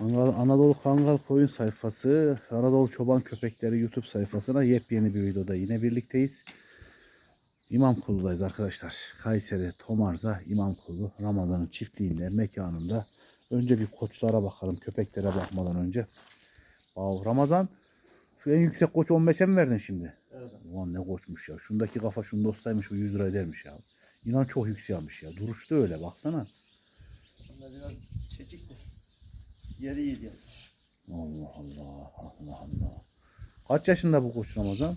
Anadolu Kangal Koyun sayfası, Anadolu Çoban Köpekleri YouTube sayfasına yepyeni bir videoda yine birlikteyiz. İmamkulu'dayız arkadaşlar. Kayseri Tomar'da İmamkulu Ramazan'ın çiftliğinde, mekanında. Önce bir koçlara bakalım, köpeklere bakmadan önce. Wow, Ramazan, şu en yüksek koç 15'e mi verdin şimdi? Evet. Ulan ne koçmuş ya. Şundaki kafa şunda olsaymış bu 100 lira edermiş ya. İnan çok yükselmiş ya. Duruş da öyle baksana. Biraz çekikti. Yeri iyiydi yani. Allah Allah. Allah Allah. Kaç yaşında bu koç Ramazan?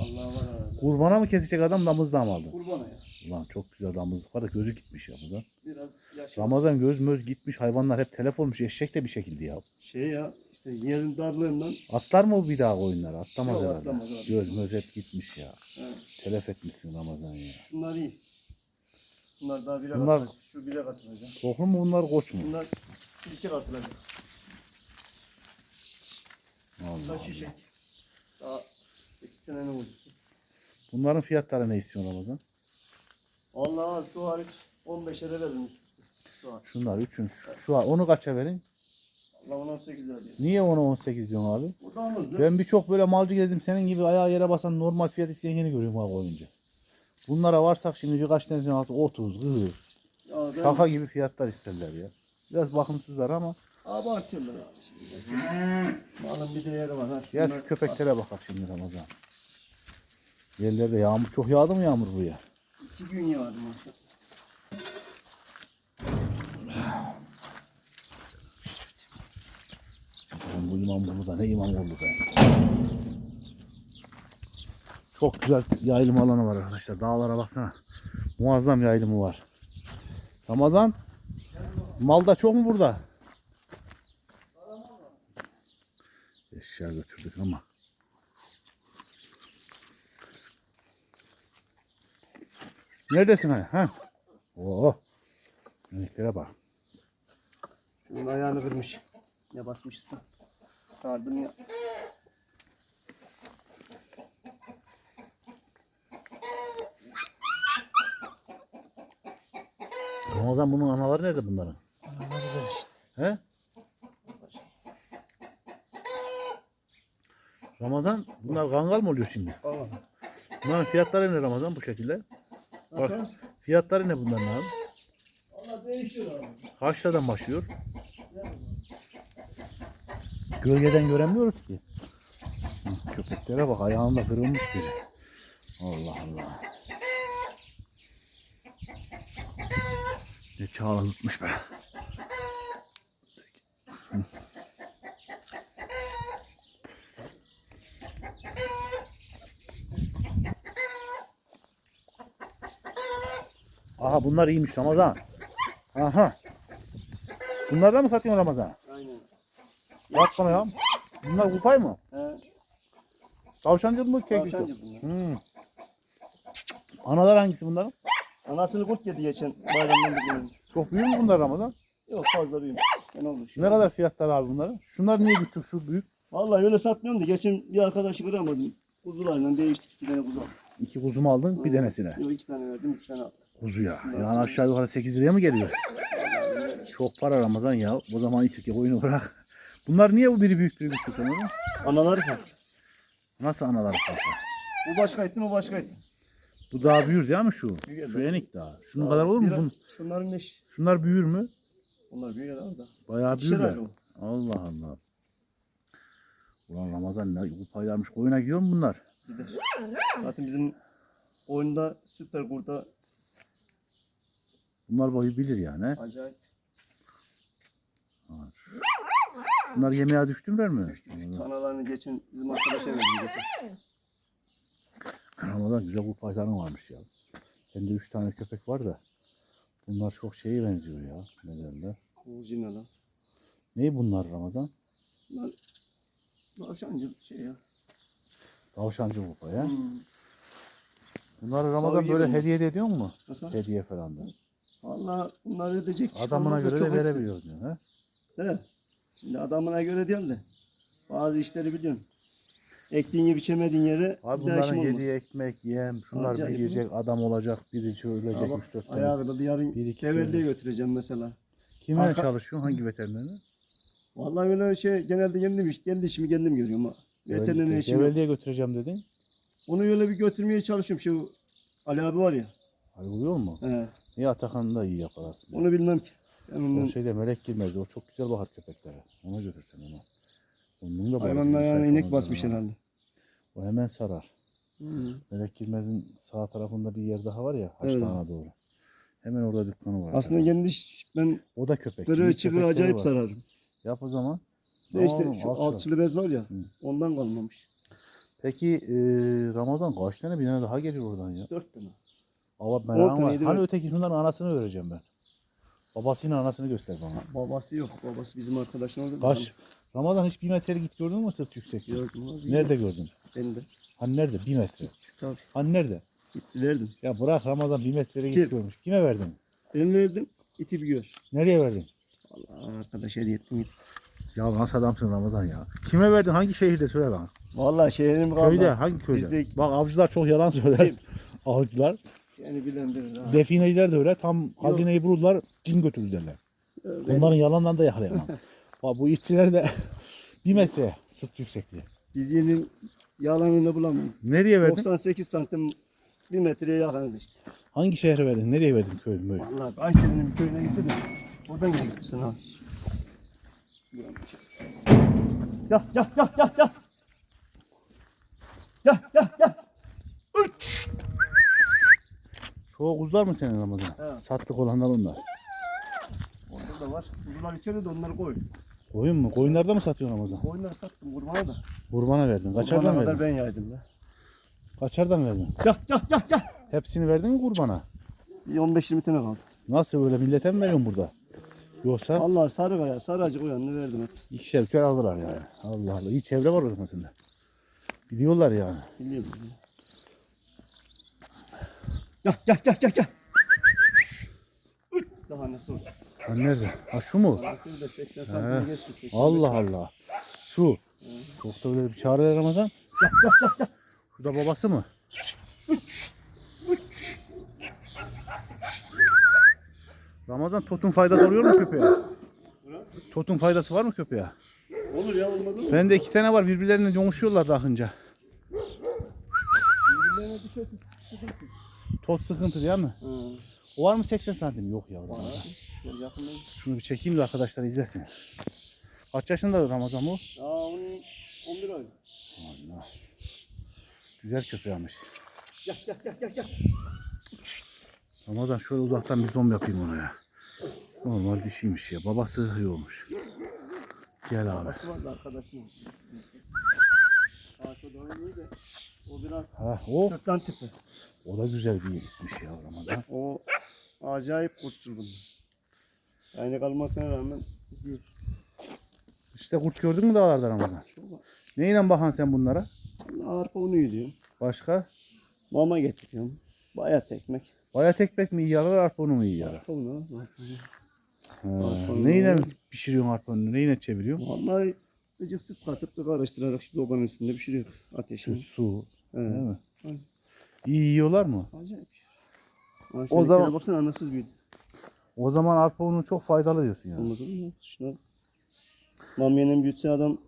Allah var arada. Kurbana mı kesecek adam damızda mı aldı? Kurbana ya. Ulan çok güzel damızlık var da gözü gitmiş ya burada. Biraz yaş. Ramazan göz möz gitmiş hayvanlar hep telef olmuş eşek de bir şekilde ya. Şey ya işte yerin darlığından. Atlar mı bir daha oyunlara? Atlamaz Yok, herhalde. atlamaz abi. Göz möz hep gitmiş ya. He. Telef etmişsin Ramazan ya. Şunlar iyi. Bunlar daha bire Bunlar- katılacak. Şu bire katılacak. Tohum mu bunlar koç mu? Bunlar iki katılacak. Allah şişek. Daha iki senenin ucusu. Bunların fiyatları ne istiyorsun Ramazan? Allah şu hariç 15'e verilmiş. Şu hariç. Şunlar üçün. Şu an onu kaça verin? Allah 18 lira diyor. Niye ona 18 diyorsun abi? Ben birçok böyle malcı gezdim. Senin gibi ayağa yere basan normal fiyat isteyen yeni görüyorum ha oyuncu. Bunlara varsak şimdi birkaç tanesinin altı 30, 40. Ya ben Şaka gibi fiyatlar isterler ya. Biraz bakımsızlar ama. abartıyorlar abi şimdi. Herkes. Malın bir değeri var. Ha. Gel şu köpeklere bakalım şimdi Ramazan. Yerlerde yağmur çok yağdı mı yağmur bu ya? İki gün yağdı maşallah. Bu imam burada ne imam oldu be. Çok güzel yayılım alanı var arkadaşlar. Dağlara baksana. Muazzam yayılımı var. Ramazan mal da çok mu burada? Eşya götürdük ama. Neredesin hani? Ha? Oo. Örneklere bak. Şunun ayağını kırmış. Ne basmışsın? Sardım ya. Ramazan bunun anaları nerede bunların? He? Ramazan bunlar kangal mı oluyor şimdi? Allah. Bunların fiyatları ne Ramazan bu şekilde? Bak Nasıl? fiyatları ne bunların abi? Allah değişiyor abi. Kaç liradan başlıyor? Gölgeden göremiyoruz ki. Köpeklere bak ayağında kırılmış biri. Allah Allah. Ne çağırtmış be. Aha bunlar iyiymiş Ramazan. Aha. Bunlardan mı satıyorsun Ramazan? Aynen. Bak bana ya. Bunlar kupay mı? He. Tavşancı mı? Keklik mi? Tavşancı bunlar. Hmm. Analar hangisi bunların? Anasını kurt yedi geçen bayramdan bir gün önce. Çok büyük mü bunlar Ramazan? Yok fazla büyümüş. Ne oldu Ne kadar fiyatlar abi bunların? Şunlar niye küçük şu büyük? Vallahi öyle satmıyorum da geçen bir arkadaşı kıramadım. Kuzularla değiştik iki tane kuzu aldım. İki kuzu mu aldın bir Hı. denesine? Yok iki tane verdim iki tane aldım. Kuzu ya. Yani aşağı yukarı 8 liraya mı geliyor? Çok para Ramazan ya. O zaman Türkiye oyunu bırak. Bunlar niye bu biri büyük biri küçük Ramazan? Anaları farklı. Nasıl analar farklı? Bu başka etti bu başka etti. Bu daha büyür değil mi şu? Büyür, Şu enik daha. Şunun kadar olur mu? Biraz- Bun- Şunların ne? Şunlar büyür mü? Onlar büyük adam da. Bayağı o. Allah Allah. Ulan Ramazan ne bu paylarmış koyuna gidiyor mu bunlar? Gider. Zaten bizim oyunda süper kurda Bunlar boyu bilir yani. acayip Bunlar yemeğe düştüler mi? düştü. Analarını geçen bizim arkadaşa verdim. getir. Ramazan güzel bu payların varmış ya. Bende üç tane köpek var da. Bunlar çok şeye benziyor ya. Ne derler? Orijinal ha. Ne bunlar Ramazan? Bunlar tavşancı şey ya. Tavşancı bu pay ha. Hmm. Bunları Ramazan böyle olmaz. hediye de ediyor mu? Nasıl? Hediye falan da. Valla bunlar ödeyecek. Adamına göre de verebiliyor diyor. He? He. Şimdi adamına göre değil de. Bazı işleri biliyorsun. Ektiğin biçemediğin yere Abi bir daha işim bunların olmaz. yediği ekmek, yem, şunlar Acayip büyüyecek, adam olacak, birisi ölecek Ama 3-4 tane. Bir yarın Bir iki tevelliye söyle. götüreceğim mesela. Kimle Arka- çalışıyorsun? Hangi veterinerle? Vallahi öyle şey genelde kendim iş, kendi işimi kendim görüyorum ha. Veteriner işimi. Develiye götüreceğim dedin. Onu öyle bir götürmeye çalışıyorum. Şu Ali abi var ya. Hadi buluyor mu? He, Niye Atakan da iyi yapar aslında. onu bilmem ki. O onun şeyde melek girmez. O çok güzel bakar köpeklere. Ona götürsen onu. Onun da böyle ayağına bir inek basmış herhalde. O hemen sarar. Hı. Melek Girmez'in sağ tarafında bir yer daha var ya. Evet. Haçtağına doğru. Hemen orada dükkanı var. Aslında kendi iş, ben o da köpek. çıkığı köpekleri acayip var. sararım. Yap o zaman. Ne işte Tamam, şu alçı. alçılı bez var ya. Hı. Ondan kalmamış. Peki e, Ramazan kaç tane bina daha gelir oradan ya? Dört tane. On tane, var. yedi Hani öteki şundan anasını vereceğim ben. Babasıyla anasını göster bana. Babası yok. Babası bizim arkadaşın oldu. Kaç? Ramazan hiç bir metrelik git gördün mü sırt yüksek? Yok mu? Nerede gördün? Ben de. Hani nerede? Bir metre. Tabii. Hani nerede? Gitti verdim. Ya bırak Ramazan bir metreye Kim? git görmüş. Kime verdin? Ben verdim. İti bir gör. Nereye verdin? Allah arkadaş hediye ettim gitti. Ya nasıl adamsın Ramazan ya? Kime verdin? Hangi şehirde söyle bana. Vallahi şehrim kaldı. Köyde, hangi köyde? Bizde- Bak avcılar çok yalan söyler. Kim? Avcılar. Yani bilen bilir. Defineciler de öyle. Tam hazineyi bulurlar, cin götürür derler. Öyle. Onların yalanlarını da yakalayamam. Bak bu işçiler de bir metre sırt yüksekliği. Dizinin yalanını bulamıyorum. Nereye verdin? 98 santim bir metreye yakındı işte. Hangi şehre verdin? Nereye verdin köyü mü? Vallahi Kayseri'nin bir köyüne gitti de. Oradan gelirsin ha. Ya ya ya ya ya. Ya ya ya. Şu kuzular mı senin Ramazan? Evet. Sattık olanlar onlar. Orada da var. Kuzular içeride de onları koy. Koyun mu? Koyunlarda mı satıyorsun Ramazan? Koyunları sattım kurbana da. Kurbana verdin. Kaçardan Kurbana kadar verdin? ben yaydım da. Kaçardan verdin? Ya ya ya ya. Hepsini verdin mi kurbana? Bir 15-20 tane kaldı. Nasıl böyle millete mi veriyorsun burada? Yoksa Allah sarı kaya, sarı acı koyanını verdim hep. ikişer üçer aldılar yani. Allah Allah. İyi çevre var o sende. Biliyorlar yani. Biliyorum. Ya ya ya ya ya. Daha nasıl oldu? Ha nerede? Ha şu mu? Nasıl da 80 He. santim geçti. 85 Allah Allah. Şu. Çok da öyle bir çağrı Ramazan. Şu da babası mı? Ramazan totun faydası oluyor mu köpeğe? Totun faydası var mı köpeğe? Olur ya olmaz olur. Bende iki tane var birbirlerine yonuşuyorlar takınca. Birbirlerine düşerse sıkıntı. Tot sıkıntı değil mi? Hı. O var mı 80 santim? Yok ya. Var. Gel. Şunu bir çekeyim de arkadaşlar izlesin. Kaç yaşında Ramazan bu? Aa onun 11 ay. Allah. Güzel köpeğiymiş. Ya ya ya ya ya. Ramazan şöyle uzaktan bir zoom yapayım ona ya. Normal dişiymiş ya. Babası iyi olmuş. Gel abi. Babası vardı arkadaşım. Aa şu da iyi de. O biraz Ha, o, sırtlan tipi. o da güzel bir gitmiş ya Ramazan. O acayip kurtçul bunlar. Aynı kalmasına rağmen gidiyor. İşte kurt gördün mü dağlarda Ramazan? Neyle bakan sen bunlara? Arpa unu gidiyorum. Başka? Mama getiriyorum. Bayat ekmek. Bayat ekmek mi iyi yarar, arpa unu mu iyi yarar? Arpa unu. Arpa unu. neyle pişiriyorsun arpa ununu? Neyle çeviriyorsun? Vallahi ıcık süt katıp da karıştırarak sobanın üstünde pişiriyor ateşini. Süt, su. Değil Evet. mi? Aynen. İyi yiyorlar mı? Acayip. O zaman- baksana anasız büyüdü. O zaman arpa unu çok faydalı diyorsun yani. Olmaz olur mu? Şuna bak. Mamiyenin büyütse adam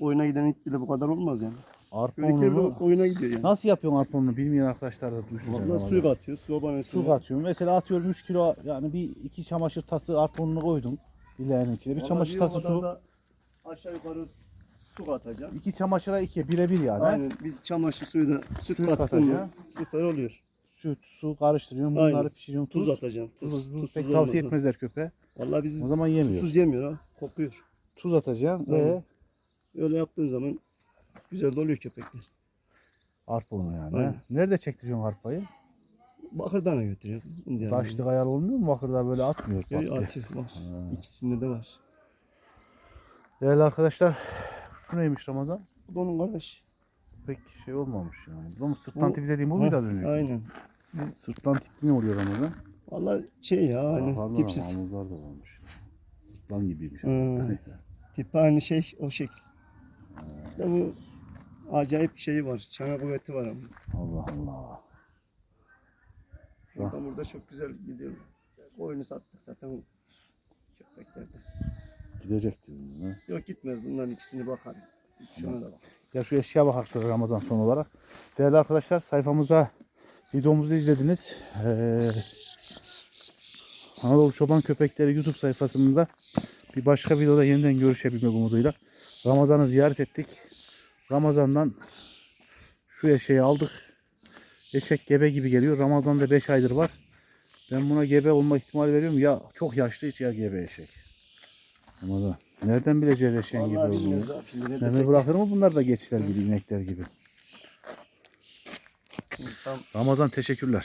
oyuna giden it bile bu kadar olmaz yani. Arpa ununu oyuna gidiyor yani. nasıl yapıyorsun arpa ununu bilmeyen arkadaşlar da duysun. Ramazan. suyu katıyor, sobanın üstüne. Su katıyorum. Mesela atıyorum 3 kilo yani bir iki çamaşır tası arpa ununu koydum. Bileğinin içine. Bir Vallahi çamaşır tası su. da Aşağı yukarı su katacağım. iki çamaşıra iki. Birebir yani. Aynen bir çamaşır suyu da süt Süt kattın mı katacağım. süper oluyor. Süt, su karıştırıyorum. Aynen. Bunları pişiriyorum. Tuz, Tuz. atacağım. Tuz, Tuz, tuz tuzsuz pek olmaz tavsiye ha. etmezler köpeğe. Vallahi biz O zaman yemiyor. tuzsuz yemiyor ha. Kokuyor. Tuz atacağım Aynen. ve Öyle yaptığın zaman güzel de oluyor köpekler. arpa unu yani. Aynen. Nerede çektiriyorsun arpayı? Bakırdana götürüyor. Yani. Taşlı kayalı olmuyor mu? Bakırda böyle atmıyor. Ya, atıyor. Var. Ha. İkisinde de var. Değerli arkadaşlar şu neymiş Ramazan? Bu da onun kardeş. Pek şey olmamış yani. Bu mu sırtlan Bu- tipi dediğim bu muydu az önce? Aynen. Sırtlan tipi ne oluyor Ramazan? Vallahi şey ya hani tipsiz. Hamurlar da varmış. Sırtlan gibiymiş. Hmm. Tip aynı şey o şekil. Da bu acayip bir şeyi var. Çana kuvveti var ama. Allah Allah. Burada burada çok güzel gidiyor. Oyunu sattık zaten köpeklerde. Gidecek diyorum. Yok gitmez bunların ikisini bakar. Şuna da bak. Ya şu eşya bakar şöyle Ramazan son olarak. Değerli arkadaşlar sayfamıza videomuzu izlediniz. Ee, Anadolu Çoban Köpekleri YouTube sayfasında bir başka videoda yeniden görüşebilmek umuduyla Ramazan'ı ziyaret ettik. Ramazan'dan şu eşeği aldık. Eşek gebe gibi geliyor. Ramazan'da 5 aydır var. Ben buna gebe olma ihtimali veriyorum. Ya çok yaşlı ya gebe eşek. Ramazan. Nereden bileceğiz eşeğin gibi olduğunu? Meme bırakır mı bunlar da geçler gibi, inekler gibi? Tam Ramazan teşekkürler.